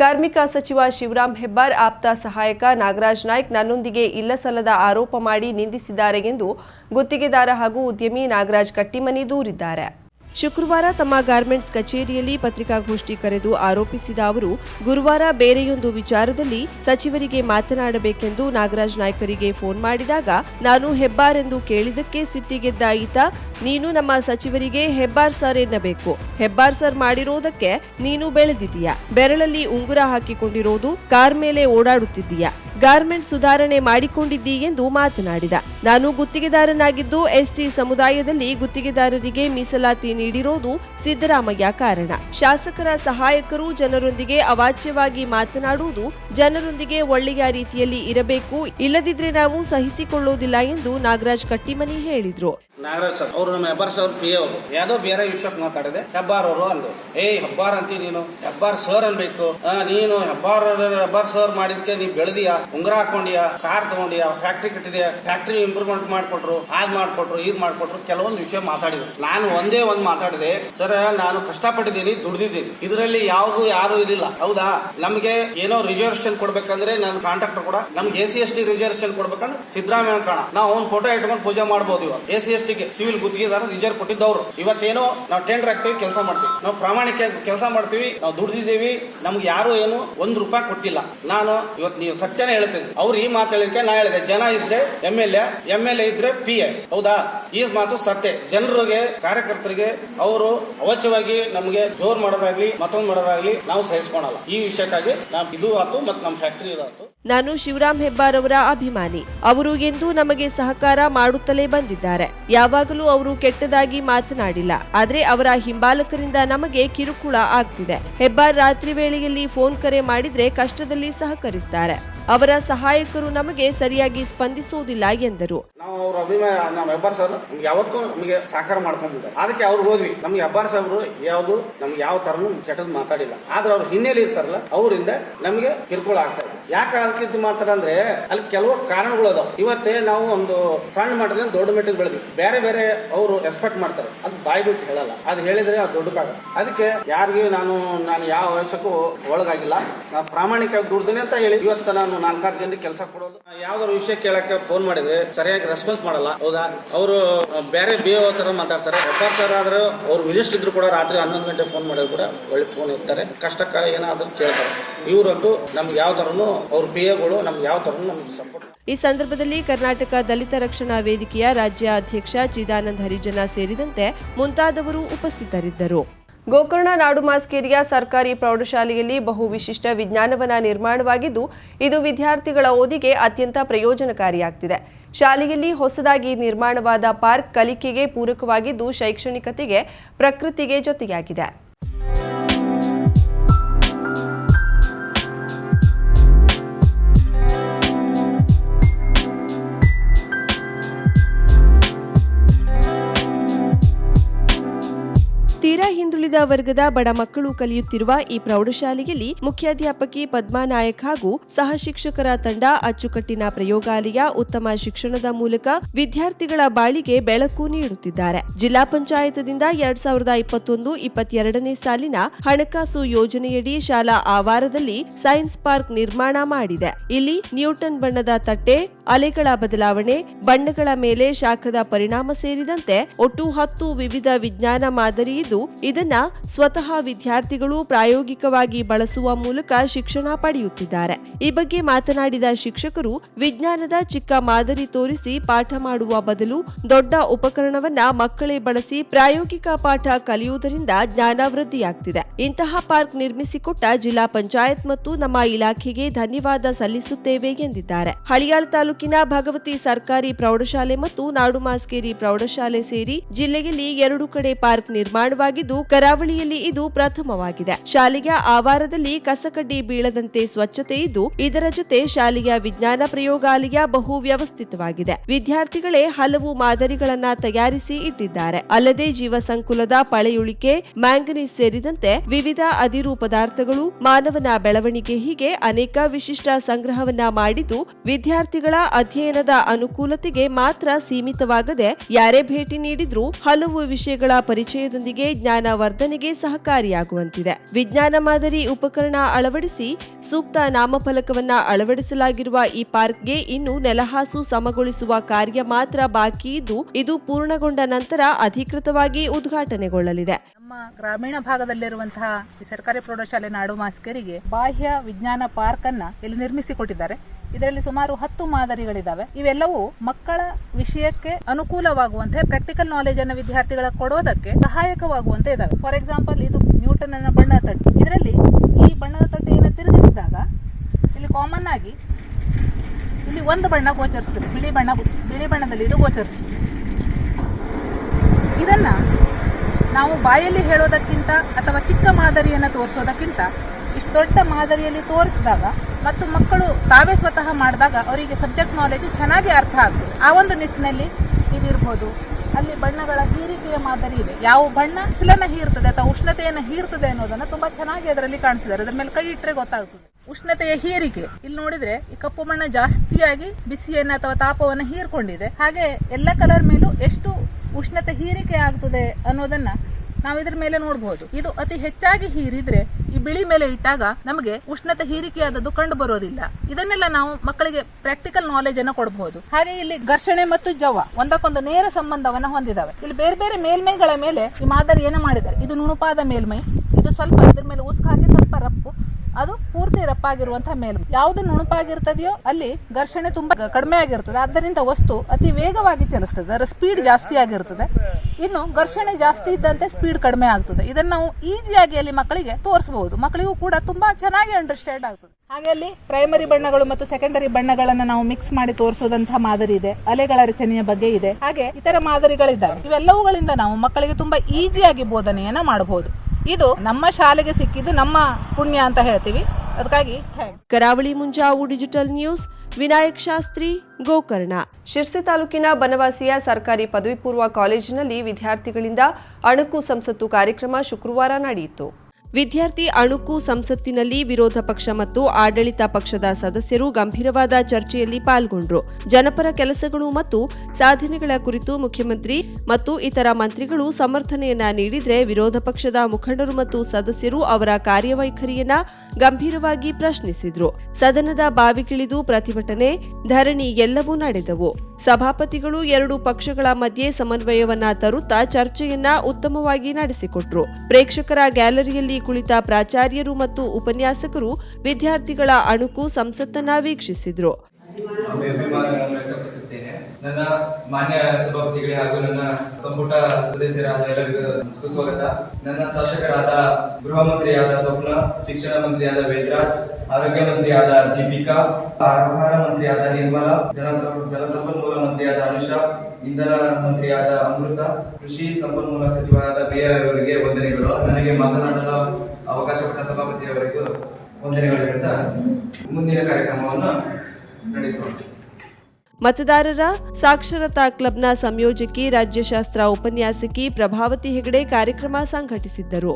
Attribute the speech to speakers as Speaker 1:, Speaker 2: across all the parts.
Speaker 1: ಕಾರ್ಮಿಕ ಸಚಿವ ಶಿವರಾಮ್ ಹೆಬ್ಬಾರ್ ಆಪ್ತ ಸಹಾಯಕ ನಾಗರಾಜ್ ನಾಯ್ಕ್ ನನ್ನೊಂದಿಗೆ ಇಲ್ಲಸಲ್ಲದ ಆರೋಪ ಮಾಡಿ ನಿಂದಿಸಿದ್ದಾರೆ ಎಂದು ಗುತ್ತಿಗೆದಾರ ಹಾಗೂ ಉದ್ಯಮಿ ನಾಗರಾಜ್ ಕಟ್ಟಿಮನಿ ದೂರಿದ್ದಾರೆ ಶುಕ್ರವಾರ ತಮ್ಮ ಗಾರ್ಮೆಂಟ್ಸ್ ಕಚೇರಿಯಲ್ಲಿ ಪತ್ರಿಕಾಗೋಷ್ಠಿ ಕರೆದು ಆರೋಪಿಸಿದ ಅವರು ಗುರುವಾರ ಬೇರೆಯೊಂದು ವಿಚಾರದಲ್ಲಿ ಸಚಿವರಿಗೆ ಮಾತನಾಡಬೇಕೆಂದು ನಾಗರಾಜ್ ನಾಯ್ಕರಿಗೆ ಫೋನ್ ಮಾಡಿದಾಗ ನಾನು ಹೆಬ್ಬಾರೆಂದು ಕೇಳಿದಕ್ಕೆ ಸಿಟ್ಟಿಗೆದ್ದ ಈತ ನೀನು ನಮ್ಮ ಸಚಿವರಿಗೆ ಹೆಬ್ಬಾರ್ ಸರ್ ಎನ್ನಬೇಕು ಹೆಬ್ಬಾರ್ ಸರ್ ಮಾಡಿರೋದಕ್ಕೆ ನೀನು ಬೆಳೆದಿದ್ದೀಯಾ ಬೆರಳಲ್ಲಿ ಉಂಗುರ ಹಾಕಿಕೊಂಡಿರೋದು ಕಾರ್ ಮೇಲೆ ಓಡಾಡುತ್ತಿದ್ದೀಯಾ ಗಾರ್ಮೆಂಟ್ ಸುಧಾರಣೆ ಮಾಡಿಕೊಂಡಿದ್ದೀ ಎಂದು ಮಾತನಾಡಿದ ನಾನು ಗುತ್ತಿಗೆದಾರನಾಗಿದ್ದು ಎಸ್ಟಿ ಸಮುದಾಯದಲ್ಲಿ ಗುತ್ತಿಗೆದಾರರಿಗೆ ಮೀಸಲಾತಿ ನೀಡಿರೋದು ಸಿದ್ದರಾಮಯ್ಯ ಕಾರಣ ಶಾಸಕರ ಸಹಾಯಕರು ಜನರೊಂದಿಗೆ ಅವಾಚ್ಯವಾಗಿ ಮಾತನಾಡುವುದು ಜನರೊಂದಿಗೆ ಒಳ್ಳೆಯ ರೀತಿಯಲ್ಲಿ ಇರಬೇಕು ಇಲ್ಲದಿದ್ರೆ ನಾವು ಸಹಿಸಿಕೊಳ್ಳುವುದಿಲ್ಲ ಎಂದು ನಾಗರಾಜ್ ಕಟ್ಟಿಮನಿ ಹೇಳಿದ್ರು
Speaker 2: ನಾಗರಾಜ್ ಸರ್ ಅವರು ನಮ್ಮ ಹೆಬ್ಬಾರ್ ಸರ್ ಪಿ ಅವರು ಯಾವ್ದೋ ಬೇರೆ ವಿಷಯಕ್ಕೆ ಮಾತಾಡಿದೆ ಹೆಬ್ಬಾರ್ ಅವರು ಅಂದ್ರು ಏಯ್ ಹೆಬ್ಬಾರ್ ಅಂತಿ ನೀನು ಹೆಬ್ಬಾರ್ ಸರ್ ಅನ್ಬೇಕು ನೀನು ಹೆಬ್ಬಾರ್ ಹೆಬ್ಬಾರ್ ಸರ್ ಮಾಡಿದ್ಕೆ ನೀವ್ ಬೆಳೆದಿಯಾ ಉಂಗ್ರ ಹಾಕೊಂಡಿಯಾ ಕಾರ್ ತಗೊಂಡಿಯಾ ಫ್ಯಾಕ್ಟ್ರಿ ಕಟ್ಟಿದ್ಯಾ ಫ್ಯಾಕ್ಟ್ರಿ ಇಂಪ್ರೂವ್ಮೆಂಟ್ ಮಾಡ್ಕೊಟ್ರು ಹಾಗ್ ಮಾಡ್ಕೊಟ್ರು ಇದ್ ಮಾಡ್ಕೊಟ್ರು ಕೆಲವೊಂದು ವಿಷಯ ಮಾತಾಡಿದ್ರು ನಾನು ಒಂದೇ ಒಂದು ಮಾತಾಡಿದೆ ಸರ್ ನಾನು ಕಷ್ಟಪಟ್ಟಿದ್ದೀನಿ ದುಡ್ದಿದ್ದೀನಿ ಇದರಲ್ಲಿ ಯಾವುದು ಯಾರು ಇರಲಿಲ್ಲ ಹೌದಾ ನಮಗೆ ಏನೋ ರಿಸರ್ವೇಷನ್ ಕೊಡ್ಬೇಕಂದ್ರೆ ನಾನು ಕಾಂಟ್ರಾಕ್ಟರ್ ಕೂಡ ನಮ್ಗೆ A C S T reservation ಕೊಡ್ಬೇಕಂದ್ರೆ ಸಿದ್ದರಾಮಯ್ಯ ಕಾಣ ನಾವು ಅವ್ನ ಫೋಟೋ ಇಟ್ಕೊಂಡು ಪೂಜೆ ಮಾಡಬಹುದು ಇವಾಗ A C S T civil ಗುತ್ತಿಗೆದಾರ ರಿಸರ್ವ್ ಕೊಟ್ಟಿದ್ದವ್ರು ಇವತ್ತೇನೋ ನಾವು ಟೆಂಡರ್ ಹಾಕ್ತಿವಿ ಕೆಲಸ ಮಾಡ್ತೀವಿ ನಾವು ಪ್ರಾಮಾಣಿಕ ಕೆಲಸ ಮಾಡ್ತೀವಿ ನಾವು ದುಡ್ದಿದ್ದೀವಿ ನಮ್ಗೆ ಯಾರು ಏನು ಒಂದ್ ರೂಪಾಯಿ ಕೊಟ್ಟಿಲ್ಲ ನಾನು ಇವತ್ತು ನೀವು ಸತ್ಯನೇ ಹೇಳ್ತೀನಿ ಅವ್ರು ಈ ಮಾತು ನಾ ಹೇಳಿದೆ ಜನ ಇದ್ರೆ M L M L A ಇದ್ರೆ ಪಿ ಎ ಹೌದಾ ಈ ಮಾತು ಸತ್ಯ ಜನರಿಗೆ ಕಾರ್ಯಕರ್ತರಿಗೆ ಅವರು ಅವಶ್ಯವಾಗಿ ನಮಗೆ ಜೋರ್ ಮಾಡೋದಾಗ್ಲಿ ಮತ್ತೊಂದು ಮಾಡೋದಾಗ್ಲಿ ನಾವು ಸಹಿಸ್ಕೊಳಲ್ಲ ಈ ವಿಷಯಕ್ಕಾಗಿ ನಾವು ಇದು ಆತು ಮತ್ ನಮ್ಮ ಫ್ಯಾಕ್ಟರಿ ಇದಾತು
Speaker 1: ನಾನು ಶಿವರಾಮ್ ಹೆಬ್ಬಾರ್ ಅವರ ಅಭಿಮಾನಿ ಅವರು ಎಂದು ನಮಗೆ ಸಹಕಾರ ಮಾಡುತ್ತಲೇ ಬಂದಿದ್ದಾರೆ ಯಾವಾಗಲೂ ಅವರು ಕೆಟ್ಟದಾಗಿ ಮಾತನಾಡಿಲ್ಲ ಆದ್ರೆ ಅವರ ಹಿಂಬಾಲಕರಿಂದ ನಮಗೆ ಕಿರುಕುಳ ಆಗ್ತಿದೆ ಹೆಬ್ಬಾರ್ ರಾತ್ರಿ ವೇಳೆಯಲ್ಲಿ ಫೋನ್ ಕರೆ ಮಾಡಿದ್ರೆ ಕಷ್ಟದಲ್ಲಿ ಸಹಕರಿಸ್ತಾರೆ ಅವರ ಸಹಾಯಕರು ನಮಗೆ ಸರಿಯಾಗಿ ಸ್ಪಂದಿಸುವುದಿಲ್ಲ ಎಂದರು
Speaker 2: ನಾವು ಅವರ ಅಭಿಮಾನ ಹೆಬ್ಬಾರ್ ಸರ್ ಯಾವತ್ತೂ ನಮಗೆ ಸಹಕಾರ ಮಾಡ್ಕೊಂಡಿದ್ದಾರೆ ಅದಕ್ಕೆ ಅವ್ರು ಹೋದ್ವಿ ನಮ್ಗೆ ಅಬ್ಬಾರ್ ಸಾಹೇಬ್ರು ಯಾವ್ದು ನಮ್ಗೆ ಯಾವ ತರನು ಕೆಟ್ಟದ್ ಮಾತಾಡಿಲ್ಲ ಆದ್ರೆ ಅವ್ರ ಹಿನ್ನೆಲೆ ಇರ್ತಾರಲ್ಲ ಅವರಿಂದ ನಮಗೆ ಕಿರುಕುಳ ಆಗ್ತಾ ಇದೆ ಯಾಕೆ ಅಲ್ಕಿದ್ದು ಮಾಡ್ತಾರೆ ಅಂದ್ರೆ ಅಲ್ಲಿ ಕೆಲವು ಕಾರಣಗಳು ಅದಾವ ಇವತ್ತೇ ನಾವು ಒಂದು ಸಣ್ಣ ಮಟ್ಟದಿಂದ ದೊಡ್ಡ ಮಟ್ಟಿಗೆ ಬೆಳೆದ್ವಿ ಬೇರೆ ಬೇರೆ ಅವರು ಎಕ್ಸ್ಪೆಕ್ಟ್ ಮಾಡ್ತಾರೆ ಅದು ಬಾಯಿ ಬಿಟ್ಟು ಹೇಳಲ್ಲ ಅದು ಹೇಳಿದ್ರೆ ಅದು ದೊಡ್ಡಕ್ಕಾಗ ಅದಕ್ಕೆ ಯಾರಿಗೆ ನಾನು ನಾನು ಯಾವ ವಯಸ್ಸಕ್ಕೂ ಒಳಗಾಗಿಲ್ಲ ನಾನು ಪ್ರಾಮಾಣಿಕವಾಗಿ ದುಡ್ದೇನೆ ಅಂತ ಹೇಳಿ ಇವತ್ತು ನಾನು ನಾಲ್ಕಾರು ಜನರಿಗೆ ಕೆಲಸ ಕೊಡೋದು ಯಾವ್ದಾದ್ರು ವಿಷಯ ಕೇಳಕ್ಕೆ ಫೋನ್ ಮಾಡಿದ್ರೆ ಸರಿಯಾಗಿ ರೆಸ್ಪಾನ್ಸ್ ಮಾಡಲ್ಲ ಹೌದಾ ಅವರು ಬೇರೆ ಓ ತರ ಮಾತಾಡ್ತಾರೆ ಸರ್ ಆದ್ರೆ ಅವ್ರು ವಿಜಿಸ್ಟ್ ಇದ್ರು ಕೂಡ ರಾತ್ರಿ ಹನ್ನೊಂದು ಗಂಟೆ ಫೋನ್ ಮಾಡಿದ್ರು ಕೂಡ ಒಳ್ಳೆ ಫೋನ್ ಇರ್ತಾರೆ ಕಷ್ಟಕ್ಕೆ ಏನಾದ್ರು ಕೇಳ್ತಾರೆ ಇವರಂತೂ ನಮ್ಗೆ ಯಾವ ಯಾವ ಸಪೋರ್ಟ್
Speaker 1: ಈ ಸಂದರ್ಭದಲ್ಲಿ ಕರ್ನಾಟಕ ದಲಿತ ರಕ್ಷಣಾ ವೇದಿಕೆಯ ರಾಜ್ಯ ಅಧ್ಯಕ್ಷ ಚಿದಾನಂದ ಹರಿಜನ ಸೇರಿದಂತೆ ಮುಂತಾದವರು ಉಪಸ್ಥಿತರಿದ್ದರು ಗೋಕರ್ಣ ನಾಡು ಮಾಸ್ಕೇರಿಯ ಸರ್ಕಾರಿ ಪ್ರೌಢಶಾಲೆಯಲ್ಲಿ ಬಹು ವಿಶಿಷ್ಟ ವಿಜ್ಞಾನವನ ನಿರ್ಮಾಣವಾಗಿದ್ದು ಇದು ವಿದ್ಯಾರ್ಥಿಗಳ ಓದಿಗೆ ಅತ್ಯಂತ ಪ್ರಯೋಜನಕಾರಿಯಾಗ್ತಿದೆ ಶಾಲೆಯಲ್ಲಿ ಹೊಸದಾಗಿ ನಿರ್ಮಾಣವಾದ ಪಾರ್ಕ್ ಕಲಿಕೆಗೆ ಪೂರಕವಾಗಿದ್ದು ಶೈಕ್ಷಣಿಕತೆಗೆ ಪ್ರಕೃತಿಗೆ ಜೊತೆಯಾಗಿದೆ ತೀರಾ ಹಿಂದುಳಿದ ವರ್ಗದ ಬಡ ಮಕ್ಕಳು ಕಲಿಯುತ್ತಿರುವ ಈ ಪ್ರೌಢಶಾಲೆಯಲ್ಲಿ ಮುಖ್ಯಾಧ್ಯಾಪಕಿ ಪದ್ಮಾ ನಾಯಕ್ ಹಾಗೂ ಸಹ ಶಿಕ್ಷಕರ ತಂಡ ಅಚ್ಚುಕಟ್ಟಿನ ಪ್ರಯೋಗಾಲಯ ಉತ್ತಮ ಶಿಕ್ಷಣದ ಮೂಲಕ ವಿದ್ಯಾರ್ಥಿಗಳ ಬಾಳಿಗೆ ಬೆಳಕು ನೀಡುತ್ತಿದ್ದಾರೆ ಜಿಲ್ಲಾ ಪಂಚಾಯತ್ದಿಂದ ಎರಡ್ ಸಾವಿರದ ಇಪ್ಪತ್ತೊಂದು ಇಪ್ಪತ್ತೆರಡನೇ ಸಾಲಿನ ಹಣಕಾಸು ಯೋಜನೆಯಡಿ ಶಾಲಾ ಆವಾರದಲ್ಲಿ ಸೈನ್ಸ್ ಪಾರ್ಕ್ ನಿರ್ಮಾಣ ಮಾಡಿದೆ ಇಲ್ಲಿ ನ್ಯೂಟನ್ ಬಣ್ಣದ ತಟ್ಟೆ ಅಲೆಗಳ ಬದಲಾವಣೆ ಬಣ್ಣಗಳ ಮೇಲೆ ಶಾಖದ ಪರಿಣಾಮ ಸೇರಿದಂತೆ ಒಟ್ಟು ಹತ್ತು ವಿವಿಧ ವಿಜ್ಞಾನ ಮಾದರಿ ಇದನ್ನ ಸ್ವತಃ ವಿದ್ಯಾರ್ಥಿಗಳು ಪ್ರಾಯೋಗಿಕವಾಗಿ ಬಳಸುವ ಮೂಲಕ ಶಿಕ್ಷಣ ಪಡೆಯುತ್ತಿದ್ದಾರೆ ಈ ಬಗ್ಗೆ ಮಾತನಾಡಿದ ಶಿಕ್ಷಕರು ವಿಜ್ಞಾನದ ಚಿಕ್ಕ ಮಾದರಿ ತೋರಿಸಿ ಪಾಠ ಮಾಡುವ ಬದಲು ದೊಡ್ಡ ಉಪಕರಣವನ್ನ ಮಕ್ಕಳೇ ಬಳಸಿ ಪ್ರಾಯೋಗಿಕ ಪಾಠ ಕಲಿಯುವುದರಿಂದ ಜ್ಞಾನ ವೃದ್ಧಿಯಾಗ್ತಿದೆ ಇಂತಹ ಪಾರ್ಕ್ ನಿರ್ಮಿಸಿಕೊಟ್ಟ ಜಿಲ್ಲಾ ಪಂಚಾಯತ್ ಮತ್ತು ನಮ್ಮ ಇಲಾಖೆಗೆ ಧನ್ಯವಾದ ಸಲ್ಲಿಸುತ್ತೇವೆ ಎಂದಿದ್ದಾರೆ ಹಳಿಯಾಳ ತಾಲೂಕಿನ ಭಗವತಿ ಸರ್ಕಾರಿ ಪ್ರೌಢಶಾಲೆ ಮತ್ತು ನಾಡುಮಾಸ್ಕೇರಿ ಪ್ರೌಢಶಾಲೆ ಸೇರಿ ಜಿಲ್ಲೆಯಲ್ಲಿ ಎರಡು ಕಡೆ ಪಾರ್ಕ್ ನಿರ್ಮಾಣ ಕರಾವಳಿಯಲ್ಲಿ ಇದು ಪ್ರಥಮವಾಗಿದೆ ಶಾಲೆಯ ಆವಾರದಲ್ಲಿ ಕಸಕಡ್ಡಿ ಬೀಳದಂತೆ ಸ್ವಚ್ಛತೆ ಇದ್ದು ಇದರ ಜೊತೆ ಶಾಲೆಯ ವಿಜ್ಞಾನ ಪ್ರಯೋಗಾಲಯ ಬಹು ವ್ಯವಸ್ಥಿತವಾಗಿದೆ ವಿದ್ಯಾರ್ಥಿಗಳೇ ಹಲವು ಮಾದರಿಗಳನ್ನ ತಯಾರಿಸಿ ಇಟ್ಟಿದ್ದಾರೆ ಅಲ್ಲದೆ ಜೀವ ಸಂಕುಲದ ಪಳೆಯುಳಿಕೆ ಮ್ಯಾಂಗನೀಸ್ ಸೇರಿದಂತೆ ವಿವಿಧ ಅದಿರು ಪದಾರ್ಥಗಳು ಮಾನವನ ಬೆಳವಣಿಗೆ ಹೀಗೆ ಅನೇಕ ವಿಶಿಷ್ಟ ಸಂಗ್ರಹವನ್ನ ಮಾಡಿದ್ದು ವಿದ್ಯಾರ್ಥಿಗಳ ಅಧ್ಯಯನದ ಅನುಕೂಲತೆಗೆ ಮಾತ್ರ ಸೀಮಿತವಾಗದೆ ಯಾರೇ ಭೇಟಿ ನೀಡಿದ್ರೂ ಹಲವು ವಿಷಯಗಳ ಪರಿಚಯದೊಂದಿಗೆ ಜ್ಞಾನ ವರ್ಧನೆಗೆ ಸಹಕಾರಿಯಾಗುವಂತಿದೆ ವಿಜ್ಞಾನ ಮಾದರಿ ಉಪಕರಣ ಅಳವಡಿಸಿ ಸೂಕ್ತ ನಾಮಫಲಕವನ್ನ ಅಳವಡಿಸಲಾಗಿರುವ ಈ ಪಾರ್ಕ್ಗೆ ಇನ್ನು ನೆಲಹಾಸು ಸಮಗೊಳಿಸುವ ಕಾರ್ಯ ಮಾತ್ರ ಬಾಕಿ ಇದ್ದು ಇದು ಪೂರ್ಣಗೊಂಡ ನಂತರ ಅಧಿಕೃತವಾಗಿ ಉದ್ಘಾಟನೆಗೊಳ್ಳಲಿದೆ
Speaker 3: ನಮ್ಮ ಗ್ರಾಮೀಣ ಭಾಗದಲ್ಲಿರುವಂತಹ ಸರ್ಕಾರಿ ಪ್ರೌಢಶಾಲೆ ನಾಡು ಮಾಸ್ಕರಿಗೆ ಬಾಹ್ಯ ವಿಜ್ಞಾನ ಪಾರ್ಕ್ ಅನ್ನ ಇಲ್ಲಿ ನಿರ್ಮಿಸಿಕೊಟ್ಟಿದ್ದಾರೆ ಇದರಲ್ಲಿ ಸುಮಾರು ಹತ್ತು ಮಾದರಿಗಳಿದಾವೆ ಇವೆಲ್ಲವೂ ಮಕ್ಕಳ ವಿಷಯಕ್ಕೆ ಅನುಕೂಲವಾಗುವಂತೆ ಪ್ರಾಕ್ಟಿಕಲ್ ನಾಲೆಜ್ ಅನ್ನು ವಿದ್ಯಾರ್ಥಿಗಳ ಕೊಡೋದಕ್ಕೆ ಸಹಾಯಕವಾಗುವಂತೆ ಇದಾವೆ ಫಾರ್ ಎಕ್ಸಾಂಪಲ್ ಇದು ನ್ಯೂಟನ್ ಅನ್ನ ಬಣ್ಣ ತಟ್ಟು ಇದರಲ್ಲಿ ಈ ಬಣ್ಣದ ತಟ್ಟೆಯನ್ನು ತಿರುಗಿಸಿದಾಗ ಇಲ್ಲಿ ಕಾಮನ್ ಆಗಿ ಇಲ್ಲಿ ಒಂದು ಬಣ್ಣ ಗೋಚರಿಸ್ತದೆ ಬಿಳಿ ಬಣ್ಣ ಬಿಳಿ ಬಣ್ಣದಲ್ಲಿ ಇದು ಗೋಚರಿಸ್ತದೆ ಇದನ್ನ ನಾವು ಬಾಯಲ್ಲಿ ಹೇಳೋದಕ್ಕಿಂತ ಅಥವಾ ಚಿಕ್ಕ ಮಾದರಿಯನ್ನು ತೋರಿಸೋದಕ್ಕಿಂತ ಇಷ್ಟು ದೊಡ್ಡ ಮಾದರಿಯಲ್ಲಿ ತೋರಿಸಿದಾಗ ಮತ್ತು ಮಕ್ಕಳು ತಾವೇ ಸ್ವತಃ ಮಾಡಿದಾಗ ಅವರಿಗೆ ಸಬ್ಜೆಕ್ಟ್ ನಾಲೆಜ್ ಚೆನ್ನಾಗಿ ಅರ್ಥ ಆಗ್ತದೆ ಆ ಒಂದು ನಿಟ್ಟಿನಲ್ಲಿ ಇದಿರ್ಬೋದು ಅಲ್ಲಿ ಬಣ್ಣಗಳ ಹೀರಿಕೆಯ ಮಾದರಿ ಇದೆ ಯಾವ ಬಣ್ಣ ಸಿಲನ ಹೀರ್ತದೆ ಅಥವಾ ಉಷ್ಣತೆಯನ್ನು ಹೀರ್ತದೆ ಅನ್ನೋದನ್ನ ತುಂಬಾ ಚೆನ್ನಾಗಿ ಅದರಲ್ಲಿ ಕಾಣಿಸಿದ್ದಾರೆ ಅದರ ಮೇಲೆ ಕೈ ಇಟ್ಟರೆ ಗೊತ್ತಾಗ್ತದೆ ಉಷ್ಣತೆಯ ಹೀರಿಕೆ ಇಲ್ಲಿ ನೋಡಿದ್ರೆ ಈ ಕಪ್ಪು ಬಣ್ಣ ಜಾಸ್ತಿಯಾಗಿ ಬಿಸಿಯನ್ನು ಅಥವಾ ತಾಪವನ್ನು ಹೀರ್ಕೊಂಡಿದೆ ಹಾಗೆ ಎಲ್ಲ ಕಲರ್ ಮೇಲೂ ಎಷ್ಟು ಉಷ್ಣತೆ ಹೀರಿಕೆ ಆಗ್ತದೆ ಅನ್ನೋದನ್ನ ನಾವು ಇದ್ರ ಮೇಲೆ ನೋಡಬಹುದು ಇದು ಅತಿ ಹೆಚ್ಚಾಗಿ ಹೀರಿದ್ರೆ ಬಿಳಿ ಮೇಲೆ ಇಟ್ಟಾಗ ನಮಗೆ ಉಷ್ಣತೆ ಹೀರಿಕೆಯಾದದ್ದು ಕಂಡು ಬರೋದಿಲ್ಲ ಇದನ್ನೆಲ್ಲ ನಾವು ಮಕ್ಕಳಿಗೆ ಪ್ರಾಕ್ಟಿಕಲ್ ನಾಲೆಜ್ ಅನ್ನು ಕೊಡಬಹುದು ಹಾಗೆ ಇಲ್ಲಿ ಘರ್ಷಣೆ ಮತ್ತು ಜವ ಒಂದಕ್ಕೊಂದು ನೇರ ಸಂಬಂಧವನ್ನು ಹೊಂದಿದಾವೆ ಇಲ್ಲಿ ಬೇರೆ ಬೇರೆ ಮೇಲ್ಮೈಗಳ ಮೇಲೆ ಈ ಮಾದರಿ ಏನು ಮಾಡಿದ್ದಾರೆ ಇದು ನುಣುಪಾದ ಮೇಲ್ಮೈ ಇದು ಸ್ವಲ್ಪ ಇದ್ರ ಮೇಲೆ ಉಸ್ಕು ಸ್ವಲ್ಪ ರಪ್ಪು ಅದು ಪೂರ್ತಿ ರಪ್ಪಾಗಿರುವಂತಹ ಮೇಲ್ ಯಾವುದು ನುಣುಪಾಗಿರ್ತದೆಯೋ ಅಲ್ಲಿ ಘರ್ಷಣೆ ತುಂಬಾ ಕಡಿಮೆ ಆಗಿರ್ತದೆ ಆದ್ದರಿಂದ ವಸ್ತು ಅತಿ ವೇಗವಾಗಿ ಚಲಿಸ್ತದೆ ಅದರ ಸ್ಪೀಡ್ ಜಾಸ್ತಿ ಆಗಿರ್ತದೆ ಇನ್ನು ಘರ್ಷಣೆ ಜಾಸ್ತಿ ಇದ್ದಂತೆ ಸ್ಪೀಡ್ ಕಡಿಮೆ ಆಗ್ತದೆ ಇದನ್ನ ನಾವು ಈಸಿಯಾಗಿ ಅಲ್ಲಿ ಮಕ್ಕಳಿಗೆ ತೋರಿಸಬಹುದು ಮಕ್ಕಳಿಗೂ ಕೂಡ ತುಂಬಾ ಚೆನ್ನಾಗಿ ಅಂಡರ್ಸ್ಟ್ಯಾಂಡ್ ಆಗ್ತದೆ ಹಾಗೆ ಅಲ್ಲಿ ಪ್ರೈಮರಿ ಬಣ್ಣಗಳು ಮತ್ತು ಸೆಕೆಂಡರಿ ಬಣ್ಣಗಳನ್ನು ನಾವು ಮಿಕ್ಸ್ ಮಾಡಿ ತೋರಿಸೋದಂತಹ ಮಾದರಿ ಇದೆ ಅಲೆಗಳ ರಚನೆಯ ಬಗ್ಗೆ ಇದೆ ಹಾಗೆ ಇತರ ಮಾದರಿಗಳಿದ್ದಾವೆ ಇವೆಲ್ಲವುಗಳಿಂದ ನಾವು ಮಕ್ಕಳಿಗೆ ತುಂಬಾ ಈಸಿಯಾಗಿ ಬೋಧನೆಯನ್ನ ಮಾಡಬಹುದು ಇದು ನಮ್ಮ ಶಾಲೆಗೆ ಸಿಕ್ಕಿದ್ದು ನಮ್ಮ ಪುಣ್ಯ ಅಂತ ಹೇಳ್ತೀವಿ ಅದಕ್ಕಾಗಿ
Speaker 1: ಕರಾವಳಿ ಮುಂಜಾವು ಡಿಜಿಟಲ್ ನ್ಯೂಸ್ ವಿನಾಯಕ್ ಶಾಸ್ತ್ರಿ ಗೋಕರ್ಣ ಶಿರ್ಸಿ ತಾಲೂಕಿನ ಬನವಾಸಿಯ ಸರ್ಕಾರಿ ಪದವಿ ಪೂರ್ವ ಕಾಲೇಜಿನಲ್ಲಿ ವಿದ್ಯಾರ್ಥಿಗಳಿಂದ ಅಣಕು ಸಂಸತ್ತು ಕಾರ್ಯಕ್ರಮ ಶುಕ್ರವಾರ ನಡೆಯಿತು ವಿದ್ಯಾರ್ಥಿ ಅಣುಕು ಸಂಸತ್ತಿನಲ್ಲಿ ವಿರೋಧ ಪಕ್ಷ ಮತ್ತು ಆಡಳಿತ ಪಕ್ಷದ ಸದಸ್ಯರು ಗಂಭೀರವಾದ ಚರ್ಚೆಯಲ್ಲಿ ಪಾಲ್ಗೊಂಡ್ರು ಜನಪರ ಕೆಲಸಗಳು ಮತ್ತು ಸಾಧನೆಗಳ ಕುರಿತು ಮುಖ್ಯಮಂತ್ರಿ ಮತ್ತು ಇತರ ಮಂತ್ರಿಗಳು ಸಮರ್ಥನೆಯನ್ನ ನೀಡಿದರೆ ವಿರೋಧ ಪಕ್ಷದ ಮುಖಂಡರು ಮತ್ತು ಸದಸ್ಯರು ಅವರ ಕಾರ್ಯವೈಖರಿಯನ್ನ ಗಂಭೀರವಾಗಿ ಪ್ರಶ್ನಿಸಿದ್ರು ಸದನದ ಬಾವಿಗಿಳಿದು ಪ್ರತಿಭಟನೆ ಧರಣಿ ಎಲ್ಲವೂ ನಡೆದವು ಸಭಾಪತಿಗಳು ಎರಡು ಪಕ್ಷಗಳ ಮಧ್ಯೆ ಸಮನ್ವಯವನ್ನ ತರುತ್ತಾ ಚರ್ಚೆಯನ್ನ ಉತ್ತಮವಾಗಿ ನಡೆಸಿಕೊಟ್ರು ಪ್ರೇಕ್ಷಕರ ಗ್ಯಾಲರಿಯಲ್ಲಿ ಕುಳಿತ ಪ್ರಾಚಾರ್ಯರು ಮತ್ತು ಉಪನ್ಯಾಸಕರು ವಿದ್ಯಾರ್ಥಿಗಳ ಅಣುಕು ಸಂಸತ್ತನ್ನ ವೀಕ್ಷಿಸಿದ್ರು
Speaker 4: ಅಭಿಮಾನಗಳನ್ನು ವ್ಯಕ್ತಪಡಿಸುತ್ತೇನೆ ನನ್ನ ಮಾನ್ಯ ಸಭಾಪತಿಗಳೇ ಹಾಗೂ ನನ್ನ ಸಂಪುಟ ಸದಸ್ಯರಾದ ಎಲ್ಲರಿಗೂ ಸುಸ್ವಾಗತ ನನ್ನ ಶಾಸಕರಾದ ಗೃಹ ಮಂತ್ರಿಯಾದ ಸ್ವಪ್ನ ಶಿಕ್ಷಣ ಮಂತ್ರಿಯಾದ ವೇದರಾಜ್ ಆರೋಗ್ಯ ಮಂತ್ರಿಯಾದ ದೀಪಿಕಾ ಆಹಾರ ಮಂತ್ರಿಯಾದ ನಿರ್ಮಲಾ ಜನಸಂಪನ್ಮೂಲ ಜಲಸಂಪನ್ಮೂಲ ಮಂತ್ರಿಯಾದ ಅನುಷಾ ಇಂಧನ ಮಂತ್ರಿಯಾದ ಅಮೃತ ಕೃಷಿ ಸಂಪನ್ಮೂಲ ಸಚಿವರಾದ ಬಿಆರ್ ಅವರಿಗೆ ವಂದನೆಗಳು ನನಗೆ ಮಾತನಾಡಲು ಅವಕಾಶ ಕೊಟ್ಟ ಸಭಾಪತಿಯವರಿಗೂ ವಂದನೆಗಳು ಹೇಳ್ತಾ ಮುಂದಿನ ಕಾರ್ಯಕ್ರಮವನ್ನು
Speaker 1: ಮತದಾರರ ಸಾಕ್ಷರತಾ ಕ್ಲಬ್ನ ಸಂಯೋಜಕಿ ರಾಜ್ಯಶಾಸ್ತ್ರ ಉಪನ್ಯಾಸಕಿ ಪ್ರಭಾವತಿ ಹೆಗಡೆ ಕಾರ್ಯಕ್ರಮ ಸಂಘಟಿಸಿದ್ದರು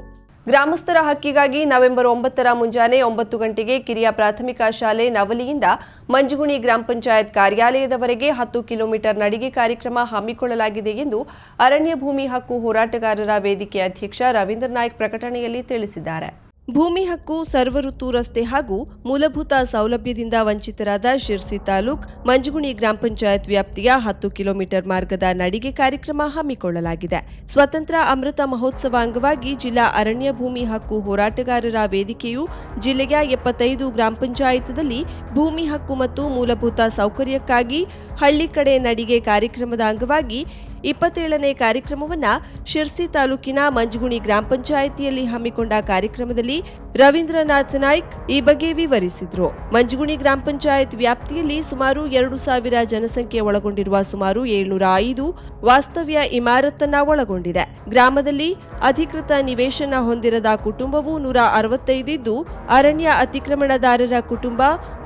Speaker 1: ಗ್ರಾಮಸ್ಥರ ಹಕ್ಕಿಗಾಗಿ ನವೆಂಬರ್ ಒಂಬತ್ತರ ಮುಂಜಾನೆ ಒಂಬತ್ತು ಗಂಟೆಗೆ ಕಿರಿಯ ಪ್ರಾಥಮಿಕ ಶಾಲೆ ನವಲಿಯಿಂದ ಮಂಜುಗುಣಿ ಗ್ರಾಮ ಪಂಚಾಯತ್ ಕಾರ್ಯಾಲಯದವರೆಗೆ ಹತ್ತು ಕಿಲೋಮೀಟರ್ ನಡಿಗೆ ಕಾರ್ಯಕ್ರಮ ಹಮ್ಮಿಕೊಳ್ಳಲಾಗಿದೆ ಎಂದು ಅರಣ್ಯ ಭೂಮಿ ಹಕ್ಕು ಹೋರಾಟಗಾರರ ವೇದಿಕೆ ಅಧ್ಯಕ್ಷ ರವೀಂದ್ರ ನಾಯ್ಕ್ ಪ್ರಕಟಣೆಯಲ್ಲಿ ತಿಳಿಸಿದ್ದಾರೆ ಭೂಮಿ ಹಕ್ಕು ಸರ್ವಋತು ರಸ್ತೆ ಹಾಗೂ ಮೂಲಭೂತ ಸೌಲಭ್ಯದಿಂದ ವಂಚಿತರಾದ ಶಿರ್ಸಿ ತಾಲೂಕ್ ಮಂಜುಗುಣಿ ಗ್ರಾಮ ಪಂಚಾಯತ್ ವ್ಯಾಪ್ತಿಯ ಹತ್ತು ಕಿಲೋಮೀಟರ್ ಮಾರ್ಗದ ನಡಿಗೆ ಕಾರ್ಯಕ್ರಮ ಹಮ್ಮಿಕೊಳ್ಳಲಾಗಿದೆ ಸ್ವತಂತ್ರ ಅಮೃತ ಮಹೋತ್ಸವ ಅಂಗವಾಗಿ ಜಿಲ್ಲಾ ಅರಣ್ಯ ಭೂಮಿ ಹಕ್ಕು ಹೋರಾಟಗಾರರ ವೇದಿಕೆಯು ಜಿಲ್ಲೆಯ ಎಪ್ಪತ್ತೈದು ಗ್ರಾಮ ಪಂಚಾಯತ್ದಲ್ಲಿ ಭೂಮಿ ಹಕ್ಕು ಮತ್ತು ಮೂಲಭೂತ ಸೌಕರ್ಯಕ್ಕಾಗಿ ಹಳ್ಳಿ ಕಡೆ ನಡಿಗೆ ಕಾರ್ಯಕ್ರಮದ ಅಂಗವಾಗಿ ಇಪ್ಪತ್ತೇಳನೇ ಕಾರ್ಯಕ್ರಮವನ್ನು ಶಿರ್ಸಿ ತಾಲೂಕಿನ ಮಂಜುಗುಣಿ ಗ್ರಾಮ ಪಂಚಾಯಿತಿಯಲ್ಲಿ ಹಮ್ಮಿಕೊಂಡ ಕಾರ್ಯಕ್ರಮದಲ್ಲಿ ರವೀಂದ್ರನಾಥ್ ನಾಯ್ಕ್ ಈ ಬಗ್ಗೆ ವಿವರಿಸಿದರು ಮಂಜುಗುಣಿ ಗ್ರಾಮ ಪಂಚಾಯತ್ ವ್ಯಾಪ್ತಿಯಲ್ಲಿ ಸುಮಾರು ಎರಡು ಸಾವಿರ ಜನಸಂಖ್ಯೆ ಒಳಗೊಂಡಿರುವ ಸುಮಾರು ಏಳ್ನೂರ ಐದು ವಾಸ್ತವ್ಯ ಇಮಾರತ್ತನ್ನ ಒಳಗೊಂಡಿದೆ ಗ್ರಾಮದಲ್ಲಿ ಅಧಿಕೃತ ನಿವೇಶನ ಹೊಂದಿರದ ಕುಟುಂಬವು ನೂರ ಅರವತ್ತೈದಿದ್ದು ಅರಣ್ಯ ಅತಿಕ್ರಮಣದಾರರ ಕುಟುಂಬ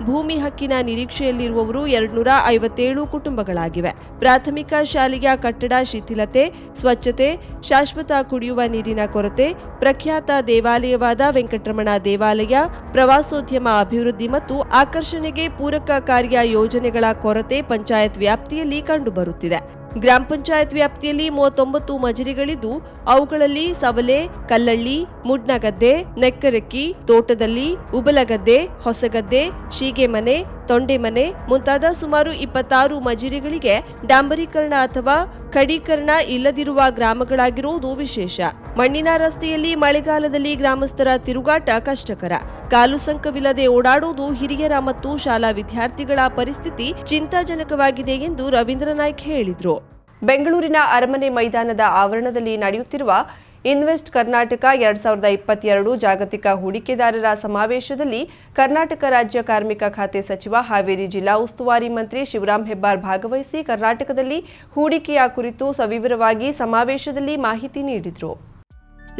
Speaker 1: ಭೂಮಿ ಹಕ್ಕಿನ ನಿರೀಕ್ಷೆಯಲ್ಲಿರುವವರು ಎರಡ್ನೂರ ಐವತ್ತೇಳು ಕುಟುಂಬಗಳಾಗಿವೆ ಪ್ರಾಥಮಿಕ ಶಾಲೆಯ ಕಟ್ಟ ಕಟ್ಟಡ ಶಿಥಿಲತೆ ಸ್ವಚ್ಛತೆ ಶಾಶ್ವತ ಕುಡಿಯುವ ನೀರಿನ ಕೊರತೆ ಪ್ರಖ್ಯಾತ ದೇವಾಲಯವಾದ ವೆಂಕಟರಮಣ ದೇವಾಲಯ ಪ್ರವಾಸೋದ್ಯಮ ಅಭಿವೃದ್ಧಿ ಮತ್ತು ಆಕರ್ಷಣೆಗೆ ಪೂರಕ ಕಾರ್ಯ ಯೋಜನೆಗಳ ಕೊರತೆ ಪಂಚಾಯತ್ ವ್ಯಾಪ್ತಿಯಲ್ಲಿ ಕಂಡುಬರುತ್ತಿದೆ ಗ್ರಾಮ ಪಂಚಾಯತ್ ವ್ಯಾಪ್ತಿಯಲ್ಲಿ ಮೂವತ್ತೊಂಬತ್ತು ಮಜರಿಗಳಿದ್ದು ಅವುಗಳಲ್ಲಿ ಸವಲೆ ಕಲ್ಲಳ್ಳಿ ಮುಡ್ನಗದ್ದೆ ನೆಕ್ಕರಕ್ಕಿ ತೋಟದಲ್ಲಿ ಉಬಲಗದ್ದೆ ಹೊಸಗದ್ದೆ ಶೀಗೆಮನೆ ಮನೆ ಮುಂತಾದ ಸುಮಾರು ಇಪ್ಪತ್ತಾರು ಮಜಿರಿಗಳಿಗೆ ಡಾಂಬರೀಕರಣ ಅಥವಾ ಖಡೀಕರಣ ಇಲ್ಲದಿರುವ ಗ್ರಾಮಗಳಾಗಿರುವುದು ವಿಶೇಷ ಮಣ್ಣಿನ ರಸ್ತೆಯಲ್ಲಿ ಮಳೆಗಾಲದಲ್ಲಿ ಗ್ರಾಮಸ್ಥರ ತಿರುಗಾಟ ಕಷ್ಟಕರ ಕಾಲು ಸಂಕವಿಲ್ಲದೆ ಓಡಾಡುವುದು ಹಿರಿಯರ ಮತ್ತು ಶಾಲಾ ವಿದ್ಯಾರ್ಥಿಗಳ ಪರಿಸ್ಥಿತಿ ಚಿಂತಾಜನಕವಾಗಿದೆ ಎಂದು ರವೀಂದ್ರ ನಾಯ್ಕ್ ಹೇಳಿದರು ಬೆಂಗಳೂರಿನ ಅರಮನೆ ಮೈದಾನದ ಆವರಣದಲ್ಲಿ ನಡೆಯುತ್ತಿರುವ ಇನ್ವೆಸ್ಟ್ ಕರ್ನಾಟಕ ಎರಡ್ ಸಾವಿರದ ಇಪ್ಪತ್ತೆರಡು ಜಾಗತಿಕ ಹೂಡಿಕೆದಾರರ ಸಮಾವೇಶದಲ್ಲಿ ಕರ್ನಾಟಕ ರಾಜ್ಯ ಕಾರ್ಮಿಕ ಖಾತೆ ಸಚಿವ ಹಾವೇರಿ ಜಿಲ್ಲಾ ಉಸ್ತುವಾರಿ ಮಂತ್ರಿ ಶಿವರಾಮ್ ಹೆಬ್ಬಾರ್ ಭಾಗವಹಿಸಿ ಕರ್ನಾಟಕದಲ್ಲಿ ಹೂಡಿಕೆಯ ಕುರಿತು ಸವಿವರವಾಗಿ ಸಮಾವೇಶದಲ್ಲಿ ಮಾಹಿತಿ ನೀಡಿದರು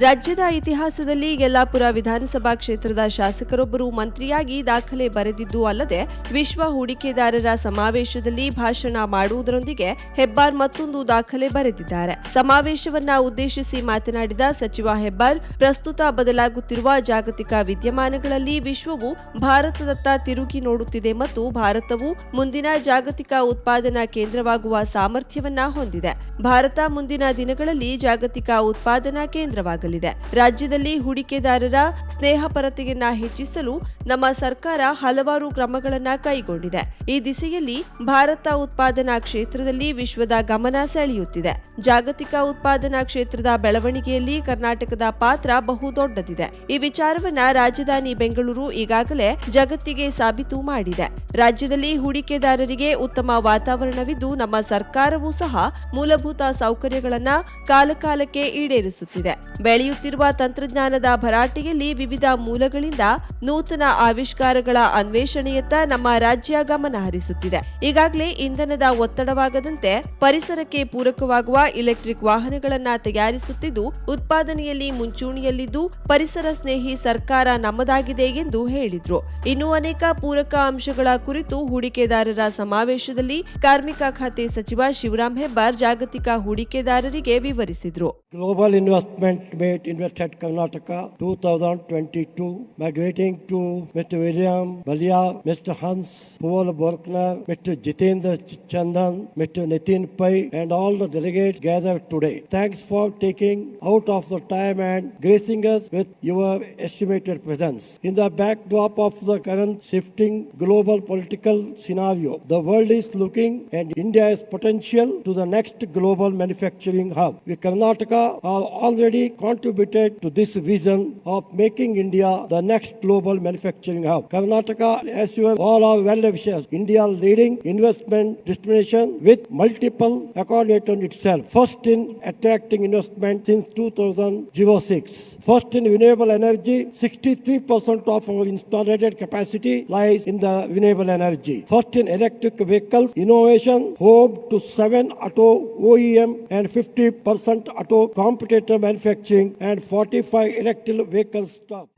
Speaker 1: ರಾಜ್ಯದ ಇತಿಹಾಸದಲ್ಲಿ ಯಲ್ಲಾಪುರ ವಿಧಾನಸಭಾ ಕ್ಷೇತ್ರದ ಶಾಸಕರೊಬ್ಬರು ಮಂತ್ರಿಯಾಗಿ ದಾಖಲೆ ಬರೆದಿದ್ದು ಅಲ್ಲದೆ ವಿಶ್ವ ಹೂಡಿಕೆದಾರರ ಸಮಾವೇಶದಲ್ಲಿ ಭಾಷಣ ಮಾಡುವುದರೊಂದಿಗೆ ಹೆಬ್ಬಾರ್ ಮತ್ತೊಂದು ದಾಖಲೆ ಬರೆದಿದ್ದಾರೆ ಸಮಾವೇಶವನ್ನ ಉದ್ದೇಶಿಸಿ ಮಾತನಾಡಿದ ಸಚಿವ ಹೆಬ್ಬಾರ್ ಪ್ರಸ್ತುತ ಬದಲಾಗುತ್ತಿರುವ ಜಾಗತಿಕ ವಿದ್ಯಮಾನಗಳಲ್ಲಿ ವಿಶ್ವವು ಭಾರತದತ್ತ ತಿರುಗಿ ನೋಡುತ್ತಿದೆ ಮತ್ತು ಭಾರತವು ಮುಂದಿನ ಜಾಗತಿಕ ಉತ್ಪಾದನಾ ಕೇಂದ್ರವಾಗುವ ಸಾಮರ್ಥ್ಯವನ್ನ ಹೊಂದಿದೆ ಭಾರತ ಮುಂದಿನ ದಿನಗಳಲ್ಲಿ ಜಾಗತಿಕ ಉತ್ಪಾದನಾ ಕೇಂದ್ರವಾಗಲಿದೆ ರಾಜ್ಯದಲ್ಲಿ ಹೂಡಿಕೆದಾರರ ಸ್ನೇಹಪರತೆಯನ್ನ ಹೆಚ್ಚಿಸಲು ನಮ್ಮ ಸರ್ಕಾರ ಹಲವಾರು ಕ್ರಮಗಳನ್ನು ಕೈಗೊಂಡಿದೆ ಈ ದಿಸೆಯಲ್ಲಿ ಭಾರತ ಉತ್ಪಾದನಾ ಕ್ಷೇತ್ರದಲ್ಲಿ ವಿಶ್ವದ ಗಮನ ಸೆಳೆಯುತ್ತಿದೆ ಜಾಗತಿಕ ಉತ್ಪಾದನಾ ಕ್ಷೇತ್ರದ ಬೆಳವಣಿಗೆಯಲ್ಲಿ ಕರ್ನಾಟಕದ ಪಾತ್ರ ಬಹುದೊಡ್ಡದಿದೆ ಈ ವಿಚಾರವನ್ನ ರಾಜಧಾನಿ ಬೆಂಗಳೂರು ಈಗಾಗಲೇ ಜಗತ್ತಿಗೆ ಸಾಬೀತು ಮಾಡಿದೆ ರಾಜ್ಯದಲ್ಲಿ ಹೂಡಿಕೆದಾರರಿಗೆ ಉತ್ತಮ ವಾತಾವರಣವಿದ್ದು ನಮ್ಮ ಸರ್ಕಾರವೂ ಸಹ ಮೂಲಭೂತ ಮೂಲಭೂತ ಸೌಕರ್ಯಗಳನ್ನು ಕಾಲಕಾಲಕ್ಕೆ ಈಡೇರಿಸುತ್ತಿದೆ ಬೆಳೆಯುತ್ತಿರುವ ತಂತ್ರಜ್ಞಾನದ ಭರಾಟೆಯಲ್ಲಿ ವಿವಿಧ ಮೂಲಗಳಿಂದ ನೂತನ ಆವಿಷ್ಕಾರಗಳ ಅನ್ವೇಷಣೆಯತ್ತ ನಮ್ಮ ರಾಜ್ಯ ಗಮನ ಹರಿಸುತ್ತಿದೆ ಈಗಾಗಲೇ ಇಂಧನದ ಒತ್ತಡವಾಗದಂತೆ ಪರಿಸರಕ್ಕೆ ಪೂರಕವಾಗುವ ಇಲೆಕ್ಟ್ರಿಕ್ ವಾಹನಗಳನ್ನು ತಯಾರಿಸುತ್ತಿದ್ದು ಉತ್ಪಾದನೆಯಲ್ಲಿ ಮುಂಚೂಣಿಯಲ್ಲಿದ್ದು ಪರಿಸರ ಸ್ನೇಹಿ ಸರ್ಕಾರ ನಮ್ಮದಾಗಿದೆ ಎಂದು ಹೇಳಿದ್ರು ಇನ್ನು ಅನೇಕ ಪೂರಕ ಅಂಶಗಳ ಕುರಿತು ಹೂಡಿಕೆದಾರರ ಸಮಾವೇಶದಲ್ಲಿ ಕಾರ್ಮಿಕ ಖಾತೆ ಸಚಿವ ಶಿವರಾಮ್ ಹೆಬ್ಬಾರ್ ಜಾಗತಿಕ ಹೂಡಿಕೆದಾರರಿಗೆ ವಿವರಿಸಿದ್ರು
Speaker 5: Global Investment Meet Invested Karnataka 2022, migrating to Mr. William Balia, Mr. Hans Paul Borkner, Mr. Jitendra Chandan, Mr. Nitin Pai, and all the delegates gathered today. Thanks for taking out of the time and gracing us with your estimated presence. In the backdrop of the current shifting global political scenario, the world is looking at India's potential to the next global global manufacturing hub. We Karnataka have already contributed to this vision of making India the next global manufacturing hub. Karnataka, as you all are well aware, India leading investment destination with multiple accolades on itself. First in attracting investment since 2006. First in renewable energy, 63% of our installed capacity lies in the renewable energy. First in electric vehicles, innovation, home to seven auto OEM and 50% auto competitor manufacturing and 45 electric vehicle
Speaker 1: staff.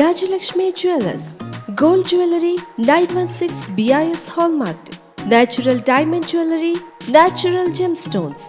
Speaker 1: Rajalakshmi Jewelers Gold Jewelry 916 BIS Hallmarked Natural Diamond Jewelry Natural Gemstones